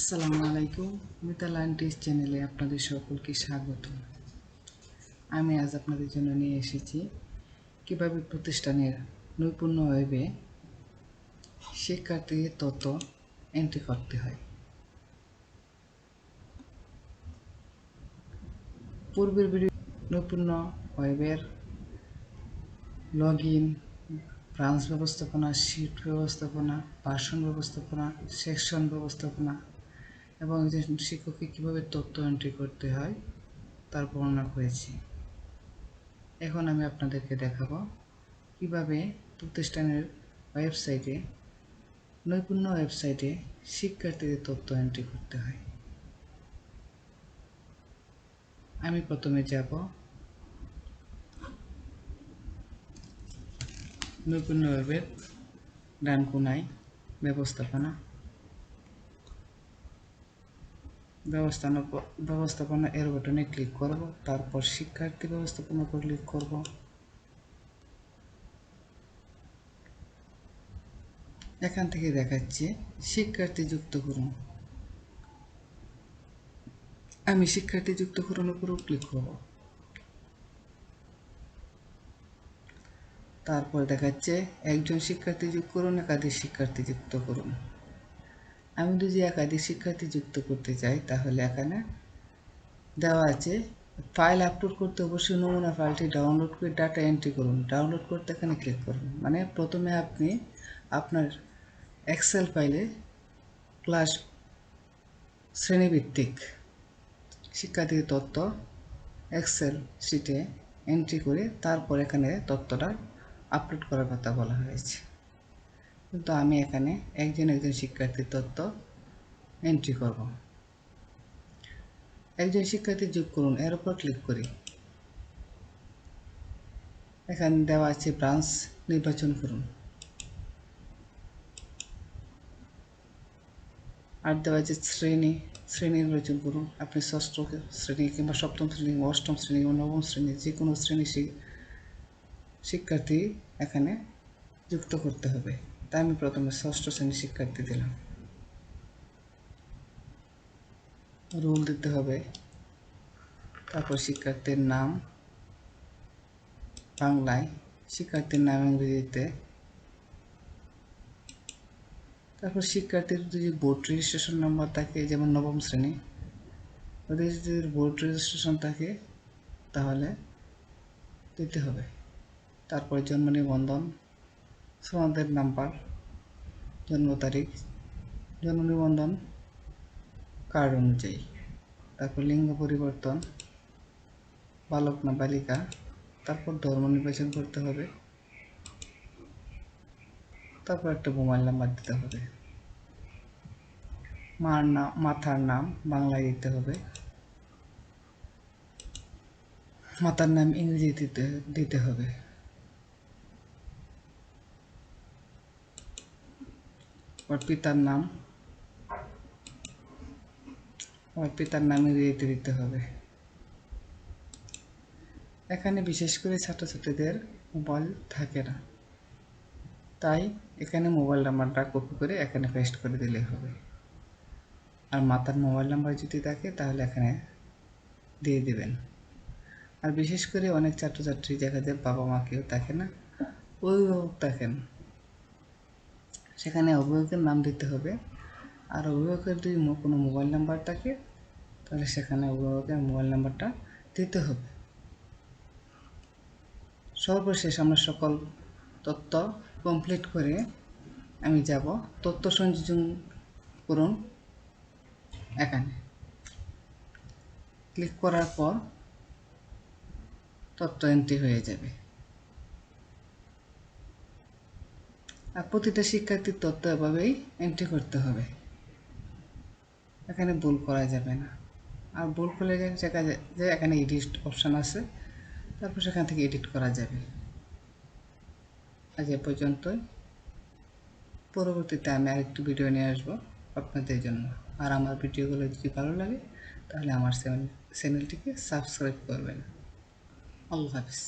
আসসালামু আলাইকুম, মিতাল আন্টিস চ্যানেলে আপনাদের সকলকে স্বাগত। আমি আজ আপনাদের জন্য নিয়ে এসেছি কীভাবে প্রতিষ্ঠানের নৈপুণ্য ওয়েবে শিক্ষার্থীদের তথ্য এন্ট্রি করতে হয়। পূর্বের ভিডিও নৈপুণ্য ওয়েবের লগ ইন ব্রাঞ্চ ব্যবস্থাপনা শিট ব্যবস্থাপনা ভাষণ ব্যবস্থাপনা সেকশন ব্যবস্থাপনা এবং একজন শিক্ষককে কীভাবে তথ্য এন্ট্রি করতে হয়, তার বর্ণনা করেছি। এখন আমি আপনাদেরকে দেখাবো কীভাবে প্রতিষ্ঠানের ওয়েবসাইটে, নৈপুণ্য ওয়েবসাইটে শিক্ষার্থীদের তথ্য এন্ট্রি করতে হয়। আমি প্রথমে যাব নৈপুণ্য ওয়েবের ডান কোনায় ব্যবস্থাপনা। ব্যবস্থাপনা ব্যবস্থাপনা এর বাটনে ক্লিক করব, তারপর শিক্ষার্থী ব্যবস্থাপনা উপর ক্লিক করব। এখান থেকে দেখাচ্ছে শিক্ষার্থী যুক্ত করুন আমি শিক্ষার্থী যুক্ত করুন উপরও ক্লিক করব। তারপর দেখাচ্ছে একজন শিক্ষার্থী যুক্ত করুন একাধিক শিক্ষার্থী যুক্ত করুন আমি যদি একাধিক শিক্ষার্থী যুক্ত করতে চাই, তাহলে এখানে দেওয়া আছে ফাইল আপলোড করতে অবশ্যই নমুনা ফাইলটি ডাউনলোড করে ডাটা এন্ট্রি করুন। ডাউনলোড করতে এখানে ক্লিক করুন। মানে প্রথমে আপনি আপনার এক্সেল ফাইলে ক্লাস শ্রেণীভিত্তিক শিক্ষার্থীর তথ্য এক্সেল শিটে এন্ট্রি করে তারপর এখানে তথ্যটা আপলোড করার কথা বলা হয়েছে। কিন্তু আমি এখানে একজন একজন শিক্ষার্থীর তথ্য এন্ট্রি করব। একজন শিক্ষার্থী যোগ করুন এর উপর ক্লিক করি। এখানে দেওয়া আছে ব্রাঞ্চ নির্বাচন করুন। আর দেওয়া আছে শ্রেণি শ্রেণি নির্বাচন করুন। আপনি ষষ্ঠ শ্রেণি কিংবা সপ্তম শ্রেণি, অষ্টম শ্রেণি কিংবা নবম শ্রেণি যে কোনো শ্রেণি শিক্ষার্থী এখানে যুক্ত করতে হবে। তাই আমি প্রথমে ষষ্ঠ শ্রেণির শিক্ষার্থী দিলাম রোল দিতে হবে তারপর শিক্ষার্থীর নাম বাংলায় শিক্ষার্থীর নাম ইংরেজিতে তারপর শিক্ষার্থীর যদি বোর্ড রেজিস্ট্রেশন নাম্বার থাকে যেমন নবম শ্রেণি ওদের যদি বোর্ড রেজিস্ট্রেশন থাকে তাহলে দিতে হবে তারপর জন্ম নিবন্ধন সনদের নাম্বার, জন্ম তারিখ, জন্ম নিবন্ধন, কার্ড অনুযায়ী। তারপর লিঙ্গ পরিবর্তন, বালক না বালিকা, তারপর ধর্ম নির্বাচন করতে হবে। তারপর একটা মোবাইল নাম্বার দিতে হবে। মার নাম মাথার নাম বাংলায় দিতে হবে। মাতার নাম ইংরেজি দিতে দিতে হবে। ওর পিতার নাম। ওর পিতার নাম ইংরেজিতে দিতে হবে। এখানে বিশেষ করে ছাত্রছাত্রীদের মোবাইল থাকে না। তাই এখানে মোবাইল নাম্বারটা কপি করে এখানে পেস্ট করে দিলেই হবে। আর মাতার মোবাইল নাম্বার যদি থাকে, তাহলে এখানে দিয়ে দিবেন। আর বিশেষ করে অনেক ছাত্রছাত্রী দেখা যায় বাবা মা কেউ থাকে না অভিভাবক থাকেন। সেখানে অভিভাবকের নাম দিতে হবে। আর অভিভাবকের যদি কোনো মোবাইল নাম্বার থাকে, তাহলে সেখানে অভিভাবকের মোবাইল নাম্বারটা দিতে হবে। সর্বশেষ আমরা সকল তথ্য কমপ্লিট করে আমি যাব। তথ্য সংযোজন করুন এখানে। ক্লিক করার পর তথ্য এন্ট্রি হয়ে যাবে আর প্রতিটা শিক্ষার্থীর তথ্য এভাবেই এন্ট্রি করতে হবে। এখানে ভুল করা যাবে না। আর ভুল করলে দেখা যায় যে এখানে এডিট অপশান আছে, তারপর সেখান থেকে এডিট করা যাবে। আজ এ পর্যন্তই। পরবর্তীতে আমি আরেকটি ভিডিও নিয়ে আসব আপনাদের জন্য। আর আমার ভিডিওগুলো যদি ভালো লাগে, তাহলে আমার চ্যানেলটিকে সাবস্ক্রাইব করবেন। আল্লাহ হাফিজ।